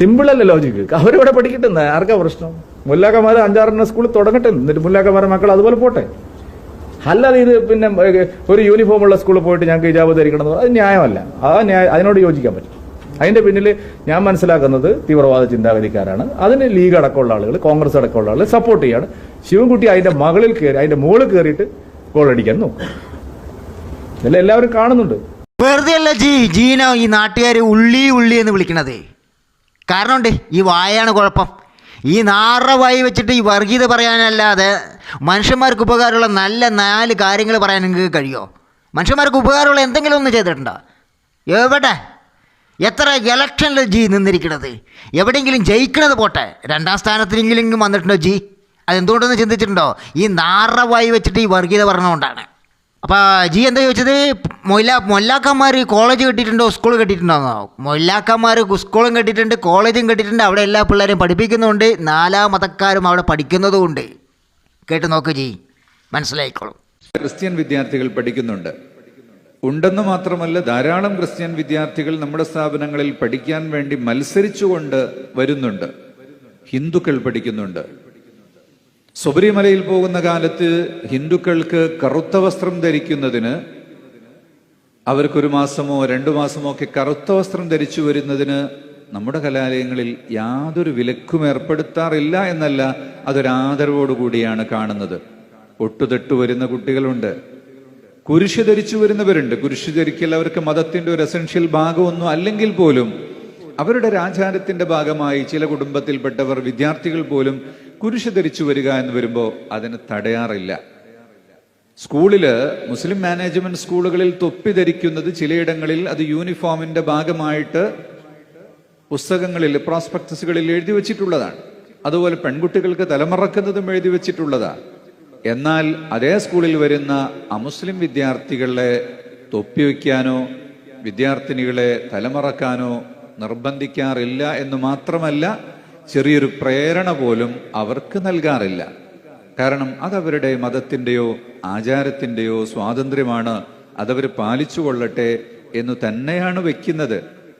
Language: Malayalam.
സിമ്പിൾ അല്ലേ ലോജിക്ക് അവരിവിടെ പഠിക്കട്ടെ? ആർക്കാ പ്രശ്നം? മുല്ലാക്കന്മാർ അഞ്ചാറെണ്ണ സ്കൂളിൽ തുടങ്ങട്ടെ. എന്നിട്ട് മുല്ലാക്കന്മാരെ മക്കൾ അതുപോലെ പോട്ടെ. അല്ലാതെ ഇത് പിന്നെ ഒരു യൂണിഫോം ഉള്ള സ്കൂളിൽ പോയിട്ട് ഞങ്ങൾക്ക് ഇജാബ് ധരിക്കണം എന്ന് അത് ന്യായമല്ല. ആ ന്യായ അതിനോട് യോജിക്കാൻ പറ്റും. അതിന്റെ പിന്നിൽ ഞാൻ മനസ്സിലാക്കുന്നത് തീവ്രവാദ ചിന്താഗതിക്കാരാണ്. അതിന് ലീഗ് അടക്കമുള്ള ആളുകൾ കോൺഗ്രസ് അടക്കമുള്ള ആളുകൾ സപ്പോർട്ട് ചെയ്യാണ്. ശിവൻകുട്ടി അതിന്റെ മകളിൽ കയറി അതിന്റെ മുകളിൽ കയറിയിട്ട് ഗോൾ അടിക്കാൻ നോക്കും. ഇതെല്ലാം എല്ലാവരും കാണുന്നുണ്ട്. വെറുതെ അല്ല ജി ജീന ഈ നാട്ടുകാരെ ഉള്ളി ഉള്ളി എന്ന് വിളിക്കണതേ. കാരണമുണ്ട് ഈ വായാണ് കുഴപ്പം. ഈ നാറ വായി വെച്ചിട്ട് ഈ വർഗീയത പറയാനല്ലാതെ മനുഷ്യന്മാർക്ക് ഉപകാരമുള്ള നല്ല നാല് കാര്യങ്ങൾ പറയാൻ നിങ്ങൾക്ക് കഴിയുമോ? മനുഷ്യന്മാർക്ക് ഉപകാരമുള്ള എന്തെങ്കിലും ഒന്ന് ചെയ്തിട്ടുണ്ടോ? എവിടെ? എത്ര ഇലക്ഷനിൽ ജി നിന്നിരിക്കണത്? എവിടെയെങ്കിലും ജയിക്കണത് പോട്ടെ. രണ്ടാം സ്ഥാനത്തിനെങ്കിലും വന്നിട്ടുണ്ടോ ജി? അതെന്തുകൊണ്ടെന്ന് ചിന്തിച്ചിട്ടുണ്ടോ? ഈ നാറ വായി വെച്ചിട്ട് ഈ വർഗീയത പറഞ്ഞുകൊണ്ടാണ്. അപ്പോൾ ജി എന്താ ചോദിച്ചത്? മൊല്ല മൊല്ലാക്കന്മാർ കോളേജ് കെട്ടിയിട്ടുണ്ടോ സ്കൂൾ കെട്ടിയിട്ടുണ്ടോന്നോ മൊല്ലാക്കന്മാർ സ്കൂളും കെട്ടിയിട്ടുണ്ട് കോളേജും കെട്ടിയിട്ടുണ്ട് അവിടെ എല്ലാ പിള്ളേരും പഠിപ്പിക്കുന്നുണ്ട് നാലാ മതക്കാരും അവിടെ പഠിക്കുന്നതുമുണ്ട്. കേട്ട് നോക്ക് ജി മനസ്സിലായിക്കോളും. ക്രിസ്ത്യൻ വിദ്യാർത്ഥികൾ പഠിക്കുന്നുണ്ട്. ഉണ്ടെന്ന് മാത്രമല്ല ധാരാളം ക്രിസ്ത്യൻ വിദ്യാർത്ഥികൾ നമ്മുടെ സ്ഥാപനങ്ങളിൽ പഠിക്കാൻ വേണ്ടി മത്സരിച്ചുകൊണ്ട് വരുന്നുണ്ട്. ഹിന്ദുക്കൾ പഠിക്കുന്നുണ്ട്. ശബരിമലയിൽ പോകുന്ന കാലത്ത് ഹിന്ദുക്കൾക്ക് കറുത്ത വസ്ത്രം ധരിക്കുന്നതിന് അവർക്കൊരു മാസമോ രണ്ടു മാസമോ ഒക്കെ കറുത്ത വസ്ത്രം ധരിച്ചു വരുന്നതിന് നമ്മുടെ കലാലയങ്ങളിൽ യാതൊരു വിലക്കും ഏർപ്പെടുത്താറില്ല എന്നല്ല അതൊരാദരവോടുകൂടിയാണ് കാണുന്നത്. ഒട്ടുതെട്ടു വരുന്ന കുട്ടികളുണ്ട്. കുരിശ് ധരിച്ചു വരുന്നവരുണ്ട്. കുരിശ് ധരിക്കൽ അവർക്ക് മതത്തിന്റെ ഒരു എസൻഷ്യൽ ഭാഗമൊന്നും അല്ലെങ്കിൽ പോലും അവരുടെ ആചാരത്തിന്റെ ഭാഗമായി ചില കുടുംബത്തിൽപ്പെട്ടവർ വിദ്യാർത്ഥികൾ പോലും കുരിശ് ധരിച്ചു വരിക എന്ന് വരുമ്പോൾ അതിന് തടയാറില്ല. സ്കൂളിൽ മുസ്ലിം മാനേജ്മെന്റ് സ്കൂളുകളിൽ തൊപ്പി ധരിക്കുന്നത് ചിലയിടങ്ങളിൽ അത് യൂണിഫോമിന്റെ ഭാഗമായിട്ട് പുസ്തകങ്ങളിൽ പ്രോസ്പെക്ടസുകളിൽ എഴുതി വെച്ചിട്ടുള്ളതാണ്. അതുപോലെ പെൺകുട്ടികൾക്ക് തലമറക്കുന്നതും എഴുതി വെച്ചിട്ടുള്ളതാണ്. എന്നാൽ അതേ സ്കൂളിൽ വരുന്ന അമുസ്ലിം വിദ്യാർത്ഥികളെ തൊപ്പി വയ്ക്കാനോ വിദ്യാർത്ഥിനികളെ തലമറക്കാനോ നിർബന്ധിക്കാറില്ല എന്ന് മാത്രമല്ല ചെറിയൊരു പ്രേരണ പോലും അവർക്ക് നൽകാറില്ല. കാരണം അതവരുടെ മതത്തിന്റെയോ ആചാരത്തിന്റെയോ സ്വാതന്ത്ര്യമാണ് അതവർ പാലിച്ചു കൊള്ളട്ടെ എന്ന് തന്നെയാണ് വെക്കുന്നത്.